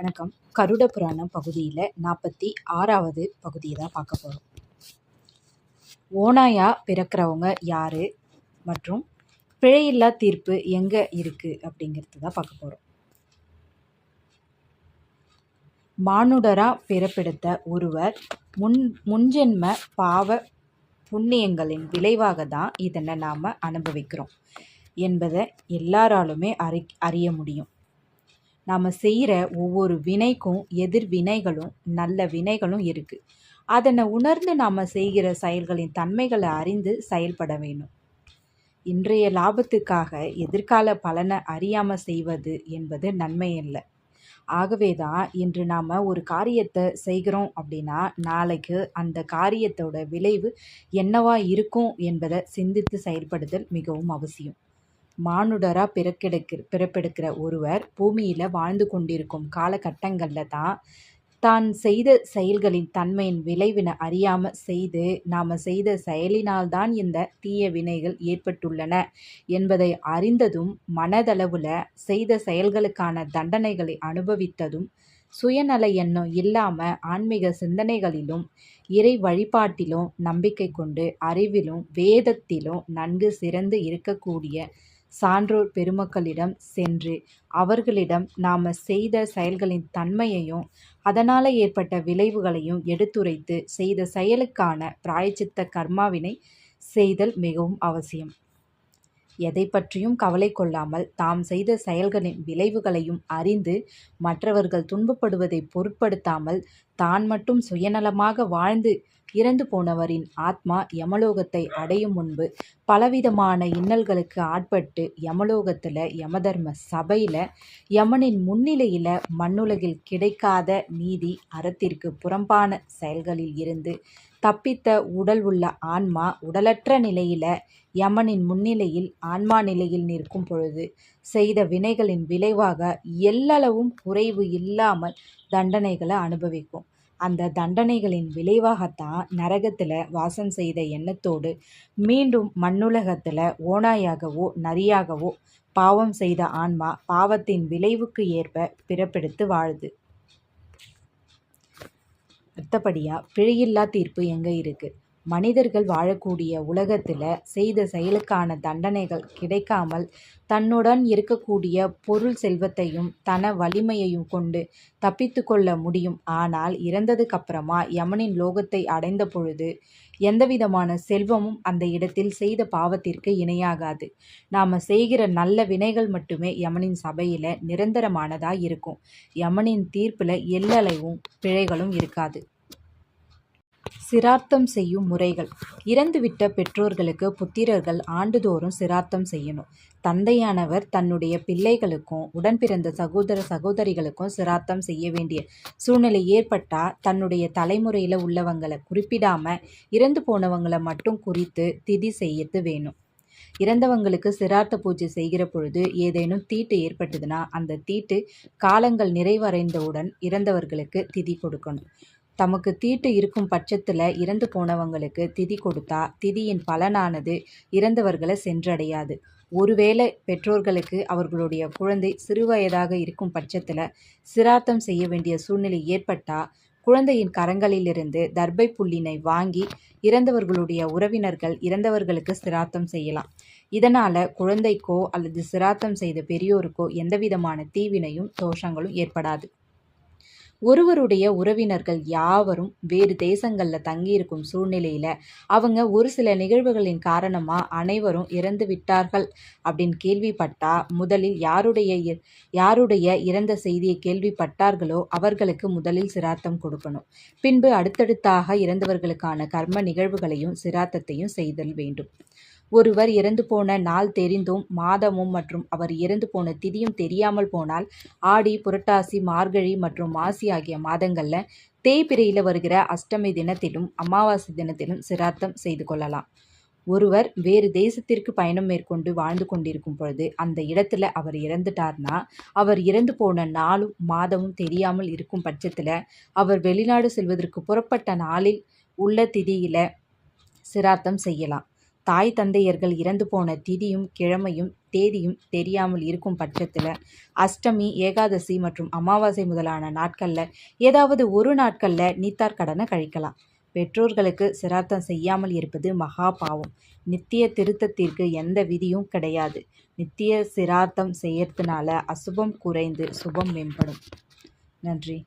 வணக்கம். கருட புராணம் பகுதியில் நாற்பத்தி ஆறாவது பகுதியை தான் பார்க்க போகிறோம் ஓனாயா பிறக்கிறவங்க யார் மற்றும் பிழையில்லா தீர்ப்பு எங்கே இருக்குது அப்படிங்கிறது தான் பார்க்க போகிறோம் மானுடராக பிறப்பெடுத்த ஒருவர் முன் முன்ஜென்ம பாவ புண்ணியங்களின் விளைவாக தான் இதனை நாம் அனுபவிக்கிறோம் என்பதை எல்லாராலுமே அறி அறிய முடியும். நாம் செய்கிற ஒவ்வொரு வினைக்கும் எதிர்வினைகளும் நல்ல வினைகளும் இருக்குது அதனை உணர்ந்து நாம் செய்கிற செயல்களின் தன்மைகளை அறிந்து செயல்பட வேணும் இன்றைய லாபத்துக்காக எதிர்கால பலனை அறியாமல் செய்வது என்பது நன்மை இல்லை ஆகவே தான் இன்று நாம் ஒரு காரியத்தை செய்கிறோம் அப்படின்னா நாளைக்கு அந்த காரியத்தோட விளைவு என்னவா இருக்கும் என்பதை சிந்தித்து செயல்படுதல் மிகவும் அவசியம். மானுடராக பிறக்கெடுக்க பிறப்பெடுக்கிற ஒருவர் பூமியில் வாழ்ந்து கொண்டிருக்கும் காலகட்டங்களில் தான் தான் செய்த செயல்களின் தன்மையின் விளைவினை அறியாமல் செய்து நாம் செய்த செயலினால்தான் இந்த தீய வினைகள் ஏற்பட்டுள்ளன என்பதை அறிந்ததும் மனதளவில் செய்த செயல்களுக்கான தண்டனைகளை அனுபவித்ததும் சுயநல எண்ணம் இல்லாமல் ஆன்மீக சிந்தனைகளிலும் இறை வழிபாட்டிலும் நம்பிக்கை கொண்டு அறிவிலும் வேதத்திலும் நன்கு சிறந்து இருக்கக்கூடிய சான்றோர் பெருமக்களிடம் சென்று அவர்களிடம் நாம் செய்த செயல்களின் தன்மையையும் அதனால் ஏற்பட்ட விளைவுகளையும் எடுத்துரைத்து செய்த செயலுக்கான பிராயச்சித்த கர்மாவினை செய்தல் மிகவும் அவசியம். எதை பற்றியும் கவலை கொள்ளாமல் தாம் செய்த செயல்களின் விளைவுகளையும் அறிந்து மற்றவர்கள் துன்பப்படுவதை பொருட்படுத்தாமல் தான் மட்டும் சுயநலமாக வாழ்ந்து இறந்து போனவரின் ஆத்மா யமலோகத்தை அடையும் முன்பு பலவிதமான இன்னல்களுக்கு ஆட்பட்டு யமலோகத்தில் யமதர்ம சபையில் யமனின் முன்னிலையில் மண்ணுலகில் கிடைக்காத நீதி அறத்திற்கு புறம்பான செயல்களில் இருந்து தப்பித்த உடல் உள்ள ஆன்மா உடலற்ற நிலையில யமனின் முன்னிலையில் ஆன்மா நிலையில் நிற்கும் பொழுது செய்த வினைகளின் விளைவாக எல்லளவும் குறைவு இல்லாமல் தண்டனைகளை அனுபவிக்கும். அந்த தண்டனைகளின் விளைவாகத்தான் நரகத்தில் வாசம் செய்த எண்ணத்தோடு மீண்டும் மண்ணுலகத்தில் ஓனாயாகவோ நரியாகவோ பாவம் செய்த ஆன்மா பாவத்தின் விளைவுக்கு ஏற்ப பிறப்பெடுத்து வாழுது. அடுத்தபடியாக பிழையில்லா தீர்ப்பு எங்கே இருக்குது மனிதர்கள் வாழக்கூடிய உலகத்தில் செய்த செயலுக்கான தண்டனைகள் கிடைக்காமல் தன்னுடன் இருக்கக்கூடிய பொருள் செல்வத்தையும் தன வலிமையையும் கொண்டு தப்பித்து கொள்ள முடியும். ஆனால் இறந்ததுக்கு அப்புறமா யமனின் லோகத்தை அடைந்த பொழுது எந்தவிதமான செல்வமும் அந்த இடத்தில் செய்த பாவத்திற்கு இணையாகாது. நாம் செய்கிற நல்ல வினைகள் மட்டுமே யமனின் சபையில் நிரந்தரமானதாக இருக்கும். யமனின் தீர்ப்பில் எல்லளவும் பிழைகளும் இருக்காது. சிரார்த்தம் செய்யும் முறைகள். இறந்துவிட்ட பெற்றோர்களுக்கு புத்திரர்கள் ஆண்டுதோறும் சிரார்த்தம் செய்யணும். தந்தையானவர் தன்னுடைய பிள்ளைகளுக்கும் உடன் பிறந்த சகோதர சகோதரிகளுக்கும் சிரார்த்தம் செய்ய வேண்டிய சூழ்நிலை ஏற்பட்டால் தன்னுடைய தலைமுறையில் உள்ளவங்களை குறிப்பிடாமல் இறந்து போனவங்களை மட்டும் குறித்து திதி செய்யறது வேணும். இறந்தவங்களுக்கு சிரார்த்த பூஜை செய்கிற பொழுது ஏதேனும் தீட்டு ஏற்பட்டதுன்னா அந்த தீட்டு காலங்கள் நிறைவடைந்தவுடன் இறந்தவர்களுக்கு திதி கொடுக்கணும். தமக்கு தீட்டு இருக்கும் பட்சத்தில் இறந்து போனவங்களுக்கு திதி கொடுத்தா திதியின் பலனானது இறந்தவர்களை சென்றடையாது. ஒருவேளை பெற்றோர்களுக்கு அவர்களுடைய குழந்தை சிறுவயதாக இருக்கும் பட்சத்தில் சிரார்த்தம் செய்ய வேண்டிய சூழ்நிலை ஏற்பட்டால் குழந்தையின் கரங்களிலிருந்து தர்பை புள்ளினை வாங்கி இறந்தவர்களுடைய உறவினர்கள் இறந்தவர்களுக்கு சிராத்தம் செய்யலாம். இதனால் குழந்தைக்கோ அல்லது சிராத்தம் செய்த பெரியோருக்கோ எந்தவிதமான தீவினையும் தோஷங்களும் ஏற்படாது. ஒருவருடைய உறவினர்கள் யாவரும் வேறு தேசங்களில் தங்கியிருக்கும் சூழ்நிலையில் அவங்க ஒரு சில நிகழ்வுகளின் காரணமாக அனைவரும் இறந்து விட்டார்கள் அப்படின்னு கேள்விப்பட்டா முதலில் யாருடைய யாருடைய இறந்த செய்தியை கேள்விப்பட்டார்களோ அவர்களுக்கு முதலில் சிராத்தம் கொடுக்கணும். பின்பு அடுத்தடுத்தாக இறந்தவர்களுக்கான கர்ம நிகழ்வுகளையும் சிராத்தத்தையும் செய்தல் வேண்டும். ஒருவர் இறந்து போன நாள் தெரிந்தும் மாதமும் மற்றும் அவர் இறந்து போன திதியும் தெரியாமல் போனால் ஆடி புரட்டாசி மார்கழி மற்றும் மாசி ஆகிய மாதங்களில் தேய்பிரையில் வருகிற அஷ்டமி தினத்திலும் அமாவாசை தினத்திலும் சிராத்தம் செய்து கொள்ளலாம். ஒருவர் வேறு தேசத்திற்கு பயணம் மேற்கொண்டு வாழ்ந்து கொண்டிருக்கும் பொழுது அந்த இடத்துல அவர் இறந்துட்டார்னா அவர் இறந்து போன நாளும் மாதமும் தெரியாமல் இருக்கும் பட்சத்தில் அவர் வெளிநாடு செல்வதற்கு புறப்பட்ட நாளில் உள்ள திதியில் சிராத்தம் செய்யலாம். தாய் தந்தையர்கள் இறந்து போன திதியும் கிழமையும் தேதியும் தெரியாமல் இருக்கும் பட்சத்தில் அஷ்டமி ஏகாதசி மற்றும் அமாவாசை முதலான நாட்களில் ஏதாவது ஒரு நாட்களில் நீத்தார் கடனை கழிக்கலாம். பெற்றோர்களுக்கு சிராத்தம் செய்யாமல் இருப்பது மகா பாவம். நித்திய திருத்தத்திற்கு எந்த விதியும் கிடையாது. நித்திய சிராத்தம் செய்யறதுனால அசுபம் குறைந்து சுபம் மேம்படும். நன்றி.